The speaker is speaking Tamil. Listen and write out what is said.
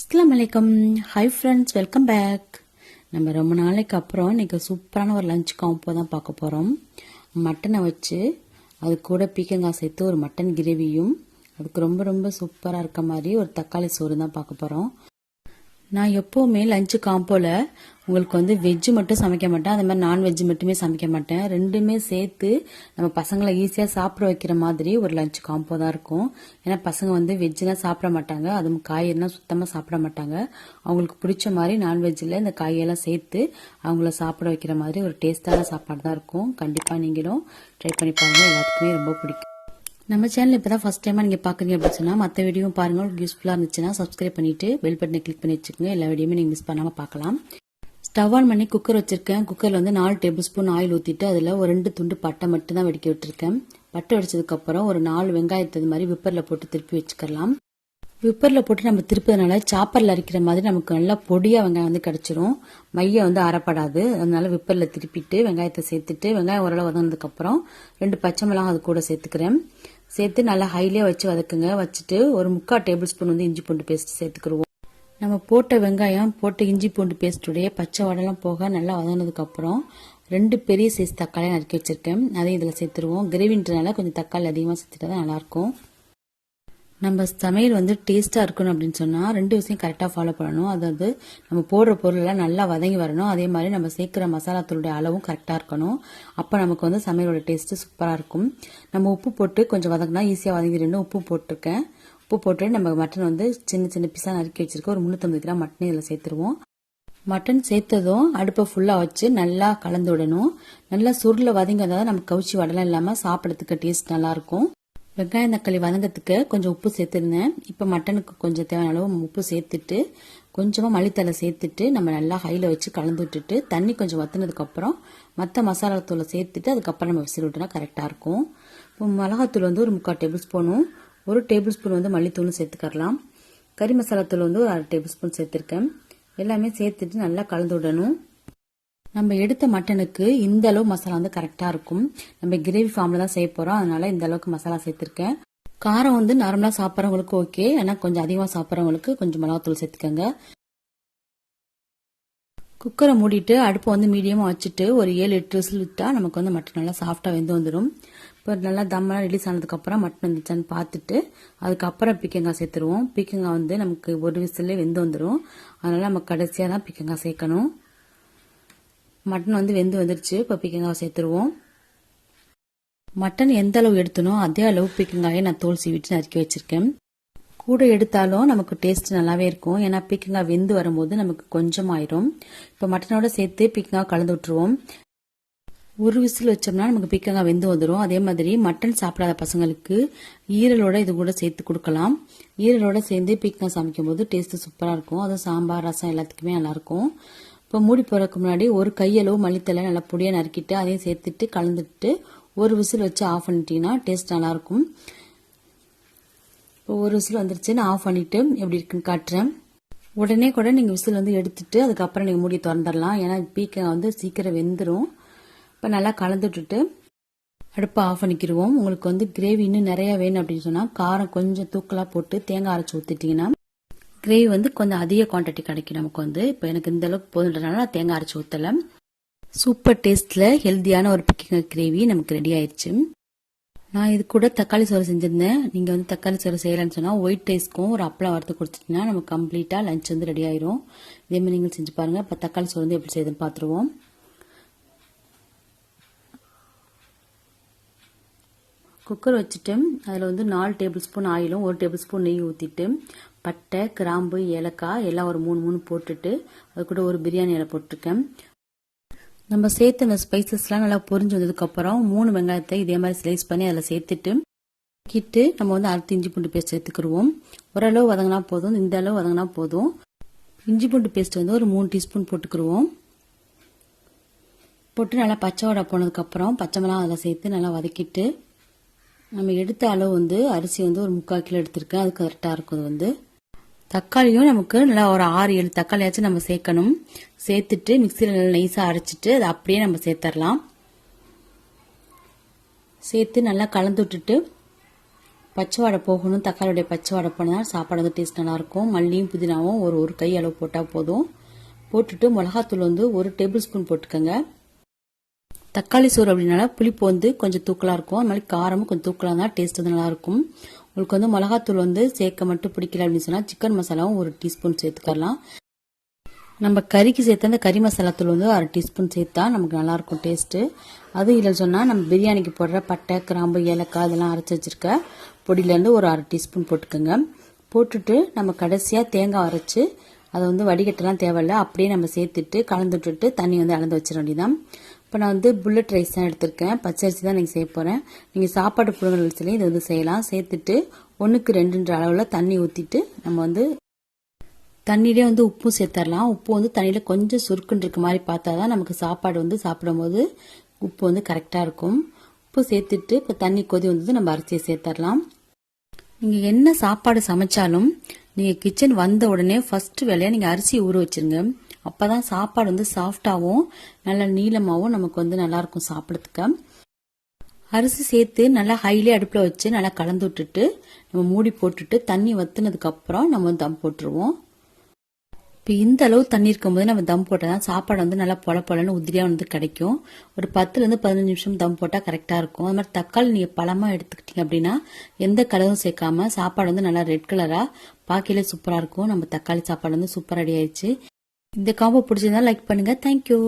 அஸ்லாம் வலைக்கம் ஹை ஃப்ரெண்ட்ஸ் வெல்கம் பேக் நம்ம ரொம்ப நாளைக்கு அப்புறம் இன்னைக்கு சூப்பரான ஒரு லஞ்ச் காம்போ தான் பார்க்க போகிறோம் மட்டனை வச்சு அது கூட பீக்கங்காய் சேர்த்து ஒரு மட்டன் கிரேவியும் அதுக்கு ரொம்ப ரொம்ப சூப்பராக இருக்க மாதிரி ஒரு தக்காளி சோறு தான் பார்க்க போகிறோம் நான் எப்போவுமே லஞ்சு காம்போல உங்களுக்கு வந்து வெஜ்ஜு மட்டும் சமைக்க மாட்டேன். அதே மாதிரி நான்வெஜ்ஜு மட்டுமே சமைக்க மாட்டேன். ரெண்டுமே சேர்த்து நம்ம பசங்களை ஈஸியாக சாப்பிட வைக்கிற மாதிரி ஒரு லஞ்ச் காம்போ தான் இருக்கும். ஏன்னா பசங்க வந்து வெஜ்ஜுனா சாப்பிட மாட்டாங்க. அதுவும் காய்கறினா சுத்தமாக சாப்பிட மாட்டாங்க. அவங்களுக்கு பிடிச்ச மாதிரி நான்வெஜ்ஜில் இந்த காயெல்லாம் சேர்த்து அவங்கள சாப்பிட வைக்கிற மாதிரி ஒரு டேஸ்டான சாப்பாடு தான் இருக்கும். கண்டிப்பாக நீங்களும் ட்ரை பண்ணி பாருங்க. எல்லாத்துக்குமே ரொம்ப பிடிக்கும். நம்ம சேனல் இப்போ தான் ஃபஸ்ட் டைமாக நீங்கள் பார்க்குறீங்க அப்படின்னு சொன்னால் மற்ற வீடியோவும் பாருங்கள் உங்களுக்கு யூஸ்ஃபுல்லாக இருந்துச்சுன்னா சப்ஸ்கிரைப் பண்ணிவிட்டு பெல் பட்டனை கிளிக் பண்ணி வச்சுக்கோங்க. எல்லா வீடியோமே நீங்கள் மிஸ் பண்ணாமல் பார்க்கலாம் ஸ்டவ் ஆன் பண்ணி குக்கர் வச்சுருக்கேன். குக்கரில் வந்து நாலு டேபிள் ஸ்பூன் ஆயில் ஊற்றிட்டு அதில் ஒரு ரெண்டு துண்டு பட்டை மட்டும் தான் வெடிக்க விட்டுருக்கேன். பட்டை வெடிச்சதுக்கப்புறம் ஒரு நாலு வெங்காயத்தை இது மாதிரி விப்பரில் போட்டு திருப்பி வச்சுக்கலாம். விப்பரில் போட்டு நம்ம திருப்பதுனால சாப்பரில் அரைக்கிற மாதிரி நமக்கு நல்லா பொடியாக வெங்காயம் வந்து கிடச்சிரும். மையம் வந்து அறப்படாது அதனால விப்பரில் திருப்பிட்டு வெங்காயத்தை சேர்த்துட்டு வெங்காயம் ஓரளவு வதங்கினதுக்கப்புறம் ரெண்டு பச்சை மிளகாய் அது கூட சேர்த்துக்கிறேன். சேர்த்து நல்லா ஹைலியாக வச்சு வதக்குங்க. வச்சுட்டு ஒரு முக்கால் டேபிள் ஸ்பூன் வந்து இஞ்சி பூண்டு பேஸ்ட் சேர்த்துக்கிடுவோம் நம்ம போட்ட வெங்காயம் போட்ட இஞ்சி பூண்டு பேஸ்ட்டுடைய பச்சை வடலாம் போக நல்லா வதங்கினதுக்கப்புறம் ரெண்டு பெரிய சைஸ் தக்காளி நறுக்கி வச்சிருக்கேன். அதையும் இதில் சேர்த்துருவோம். கிரேவின்றனால கொஞ்சம் தக்காளி அதிகமாக சேர்த்துட்டா தான் நல்லாயிருக்கும். நம்ம சமையல் வந்து டேஸ்ட்டாக இருக்கணும் அப்படின்னு சொன்னால் ரெண்டு விஷயம் கரெக்டாக ஃபாலோ பண்ணணும். அதாவது நம்ம போடுற பொருளெல்லாம் நல்லா வதங்கி வரணும். அதே மாதிரி நம்ம சேர்க்குற மசாலா தூளுடைய அளவும் கரெக்டாக இருக்கணும். அப்போ நமக்கு வந்து சமையலோட டேஸ்ட்டு சூப்பராக இருக்கும். நம்ம உப்பு போட்டு கொஞ்சம் வதங்கினா ஈஸியாக வதங்கிடணும் உப்பு போட்டிருக்கேன். உப்பு போட்டு நம்ம மட்டன் வந்து சின்ன சின்ன பீஸாக நறுக்கி வச்சிருக்கோம் ஒரு முந்நூற்றம்பது கிராம் மட்டன் இதில் சேர்த்துருவோம். மட்டன் சேர்த்ததும் அடுப்பை ஃபுல்லாக வச்சு நல்லா கலந்து விடணும். நல்லா சுருளை வதங்கி வந்தால் நம்ம கவுச்சி வடலாம் இல்லாமல் சாப்பிட்றதுக்கு டேஸ்ட் நல்லாயிருக்கும் வெங்காயம் தக்காளி வதங்கிறதுக்கு கொஞ்சம் உப்பு சேர்த்துருந்தேன். இப்போ மட்டனுக்கு கொஞ்சம் தேவையான அளவு உப்பு சேர்த்துட்டு கொஞ்சமாக மல்லித்தலை சேர்த்துட்டு நம்ம நல்லா ஹையில் வச்சு கலந்து விட்டுட்டு தண்ணி கொஞ்சம் வத்துனதுக்கப்புறம் மற்ற மசாலா தூளை சேர்த்துட்டு அதுக்கப்புறம் நம்ம விசில் விட்டோம்னா கரெக்டாக இருக்கும். இப்போ மிளகாத்தூள் வந்து ஒரு முக்கால் டேபிள் ஸ்பூனும் ஒரு டேபிள் ஸ்பூன் வந்து மல்லித்தூளும் சேர்த்துக்கரலாம். கறி மசாலா தூள் வந்து ஒரு அரை டேபிள் ஸ்பூன் சேர்த்துருக்கேன். எல்லாமே சேர்த்துட்டு நல்லா கலந்து விடணும். நம்ம எடுத்த மட்டனுக்கு இந்த அளவு மசாலா வந்து கரெக்டாக இருக்கும். நம்ம கிரேவி ஃபார்மில் தான் செய்ய போகிறோம் அதனால இந்த அளவுக்கு மசாலா சேர்த்துருக்கேன். காரம் வந்து நார்மலாக சாப்பிட்றவங்களுக்கு ஓகே ஆனால் கொஞ்சம் அதிகமாக சாப்பிட்றவங்களுக்கு கொஞ்சம் மிளகாத்தூள் சேர்த்துக்கோங்க. குக்கரை மூடிட்டு அடுப்பை வந்து மீடியமாக வச்சுட்டு ஒரு ஏழு எட்டு விசில் விட்டால் நமக்கு வந்து மட்டன் நல்லா சாஃப்டாக வெந்து வந்துடும் இப்போ நல்லா தம்மெல்லாம் ரிலீஸ் ஆனதுக்கப்புறம் மட்டன் வந்துச்சான்னு பார்த்துட்டு அதுக்கப்புறம் பீக்கங்காய் சேர்த்துருவோம். பீக்கங்காய் வந்து நமக்கு ஒரு விசிலே வெந்து வந்துடும் அதனால் நம்ம கடைசியாக தான் பீக்கங்காய் சேர்க்கணும். மட்டன் வந்து வெந்து வந்துருச்சு. இப்போ பீக்கங்காய் சேர்த்துருவோம். மட்டன் எந்த அளவு எடுத்தனோ அதே அளவு பீக்கங்காயை நான் தோல் சீவிட்டு நறுக்கி வச்சிருக்கேன். கூட எடுத்தாலும் நமக்கு டேஸ்ட் நல்லாவே இருக்கும். ஏன்னா பீக்கங்காய் வெந்து வரும்போது நமக்கு கொஞ்சம் ஆயிரும் இப்போ மட்டனோட சேர்த்து பீக்கங்காய் கலந்து விட்டுருவோம். ஒரு விசில் வச்சோம்னா நமக்கு பீக்கங்காய் வெந்து வந்துடும் அதே மாதிரி மட்டன் சாப்பிடாத பசங்களுக்கு ஈரலோட இது கூட சேர்த்து கொடுக்கலாம். ஈரலோட சேர்ந்து பீக்கங்காய் சமைக்கும் போது டேஸ்ட் சூப்பராக இருக்கும். அதுவும் சாம்பார் ரசம் எல்லாத்துக்குமே நல்லாயிருக்கும் இப்போ மூடி போகிறதுக்கு முன்னாடி ஒரு கையளவு மல்லித்தலை நல்லா பொடியாக நறுக்கிட்டு அதையும் சேர்த்துட்டு கலந்துட்டு ஒரு விசில் வச்சு ஆஃப் பண்ணிட்டீங்கன்னா டேஸ்ட் நல்லாயிருக்கும். இப்போ ஒரு விசில் வந்துருச்சுன்னு ஆஃப் பண்ணிவிட்டு எப்படி இருக்குன்னு காட்டுறேன். உடனே கூட நீங்கள் விசில் வந்து எடுத்துட்டு அதுக்கப்புறம் நீங்கள் மூடி திறந்துடலாம். ஏன்னா பீக்கை வந்து சீக்கிரம் வெந்துடும் இப்போ நல்லா கலந்து விட்டுட்டு அடுப்பை ஆஃப் பண்ணிக்கிடுவோம் உங்களுக்கு வந்து கிரேவி இன்னும் நிறையா வேணும் அப்படின்னு சொன்னால் காரம் கொஞ்சம் தூக்கலாக போட்டு தேங்காய் அரைச்சி ஊற்றிட்டிங்கன்னா கிரேவி வந்து கொஞ்சம் அதிக குவான்டிட்டி கிடைக்கும் நமக்கு வந்து. இப்போ எனக்கு இந்த அளவுக்கு போதுன்றதுனால நான் தேங்காய் அரைச்சி ஊற்றலை சூப்பர் டேஸ்ட்டில் ஹெல்த்தியான ஒரு பிக்கிங்க கிரேவி நமக்கு ரெடி ஆயிடுச்சு நான் இது கூட தக்காளி சோறு செஞ்சுருந்தேன். நீங்கள் வந்து தக்காளி சோறு செய்யலன்னு சொன்னால் ஒயிட் ரைஸ்க்கும் ஒரு அப்பளம் வறுத்து கொடுத்துட்டீங்கன்னா நம்ம கம்ப்ளீட்டாக லஞ்ச் வந்து ரெடி ஆயிரும். இதே மாதிரி நீங்கள் செஞ்சு பாருங்கள் இப்போ தக்காளி சோறு வந்து எப்படி செய்யுதுன்னு பார்த்துருவோம் குக்கர் வச்சுட்டு அதில் வந்து நாலு டேபிள் ஸ்பூன் ஆயிலும் ஒரு டேபிள் ஸ்பூன் நெய் ஊற்றிட்டு பட்டை கிராம்பு ஏலக்காய் எல்லாம் ஒரு மூணு மூணு போட்டுட்டு அது கூட ஒரு பிரியாணி இலை போட்டிருக்கேன். நம்ம சேர்த்து அந்த ஸ்பைசஸ்லாம் நல்லா பொரிஞ்சு வந்ததுக்கப்புறம் மூணு வெங்காயத்தை இதே மாதிரி ஸ்லைஸ் பண்ணி அதில் சேர்த்துட்டு கிட்டு நம்ம வந்து அறுத்து இஞ்சி பூண்டு பேஸ்ட் சேர்த்துக்கிடுவோம் ஓரளவு வதங்கினா போதும் இந்த அளவு வதங்கினா போதும். இஞ்சி பூண்டு பேஸ்ட் வந்து ஒரு மூணு டீஸ்பூன் போட்டுக்கிடுவோம். போட்டு நல்லா பச்சை வடை போனதுக்கப்புறம் பச்சை மிளகா அதில் சேர்த்து நல்லா வதக்கிட்டு நம்ம எடுத்த அளவு வந்து அரிசி வந்து ஒரு முக்கால் கிலோ எடுத்திருக்கேன். அது கரெக்டாக இருக்கும் வந்து. தக்காளியும் நமக்கு நல்லா ஒரு ஆறு ஏழு தக்காளியாச்சும் நம்ம சேர்க்கணும். சேர்த்துட்டு மிக்சியில் நல்லா நைஸாக அரைச்சிட்டு அதை அப்படியே நம்ம சேர்த்துடலாம் சேர்த்து நல்லா கலந்து விட்டுட்டு பச்சை வாடை போகணும். தக்காளியோடைய பச்சை வாடை போனால் சாப்பாடு வந்து டேஸ்ட் நல்லாயிருக்கும். மல்லியும் புதினாவும் ஒரு ஒரு கை அளவு போட்டால் போதும். போட்டுட்டு மிளகாத்தூள் வந்து ஒரு டேபிள் ஸ்பூன் போட்டுக்கோங்க. தக்காளி சோறு அப்படின்னால புளிப்பு வந்து கொஞ்சம் தூக்கலாக இருக்கும். அது மாதிரி காரமும் கொஞ்சம் தூக்கலாக இருந்தால் டேஸ்ட் வந்து நல்லாயிருக்கும். உங்களுக்கு வந்து மிளகாத்தூள் வந்து சேர்க்க மட்டும் பிடிக்கல அப்படின்னு சொன்னால் சிக்கன் மசாலாவும் ஒரு டீஸ்பூன் சேர்த்துக்கலாம். நம்ம கறிக்கு சேர்த்து அந்த கறி மசாலா தூள் வந்து அரை டீஸ்பூன் சேர்த்தா நமக்கு நல்லாயிருக்கும் டேஸ்ட்டு அதுவும் இல்லைன்னு சொன்னால் நம்ம பிரியாணிக்கு போடுற பட்டை கிராம்பு ஏலக்காய் இதெல்லாம் அரைச்சி வச்சிருக்க பொடியிலேருந்து ஒரு அரை டீஸ்பூன் போட்டுக்கோங்க. போட்டுட்டு நம்ம கடைசியாக தேங்காய் அரைச்சி அதை வந்து வடிகட்டெல்லாம் தேவையில்லை. அப்படியே நம்ம சேர்த்துட்டு கலந்து விட்டுட்டு தண்ணி வந்து அளந்து வச்சிட வேண்டியதான் இப்போ நான் வந்து புல்லட் ரைஸ் தான் எடுத்திருக்கேன். பச்சரிசி தான் நீங்கள் செய்ய போகிறேன் நீங்கள் சாப்பாடு புழுங்கல் அரிசிலையும் இதை வந்து செய்யலாம். சேர்த்துட்டு ஒன்றுக்கு ரெண்டுன்ற அளவில் தண்ணி ஊற்றிட்டு நம்ம வந்து தண்ணியிலே வந்து உப்பும் சேர்த்துடலாம் உப்பு வந்து தண்ணியில் கொஞ்சம் சுருக்குன்னு இருக்க மாதிரி பார்த்தா தான் நமக்கு சாப்பாடு வந்து சாப்பிடும்போது உப்பு வந்து கரெக்டாக இருக்கும். உப்பு சேர்த்துட்டு இப்போ தண்ணி கொதி வந்தது நம்ம அரிசியை சேர்த்துடலாம் நீங்கள் என்ன சாப்பாடு சமைச்சாலும் நீங்கள் கிச்சன் வந்த உடனே ஃபஸ்ட்டு வேலையாக நீங்கள் அரிசி ஊற வச்சிருங்க. அப்போ தான் சாப்பாடு வந்து சாஃப்டாகவும் நல்ல நீளமாகவும் நமக்கு வந்து நல்லாயிருக்கும் சாப்பிட்றதுக்கு. அரிசி சேர்த்து நல்லா ஹைலி அடுப்பில் வச்சு நல்லா கலந்து விட்டுட்டு நம்ம மூடி போட்டுட்டு தண்ணி வத்துனதுக்கப்புறம் நம்ம வந்து தம் போட்டுருவோம். இப்போ இந்த அளவு தண்ணி இருக்கும்போது நம்ம தம் போட்டால் தான் சாப்பாடு வந்து நல்லா பொல பொலன்னு உதிரியாக வந்து கிடைக்கும். ஒரு பத்துலேருந்து பதினஞ்சு நிமிஷம் தம் போட்டால் கரெக்டாக இருக்கும். அது மாதிரி தக்காளி நீங்கள் பழமாக எடுத்துக்கிட்டீங்க அப்படின்னா எந்த கலரும் சேர்க்காம சாப்பாடு வந்து நல்லா ரெட் கலராக பார்க்கல சூப்பராக இருக்கும். நம்ம தக்காளி சாப்பாடு வந்து சூப்பர் ரெடி ஆயிடுச்சு. இந்த காம்போ பிடிச்சிருந்தா லைக் பண்ணுங்கள் தேங்க்யூ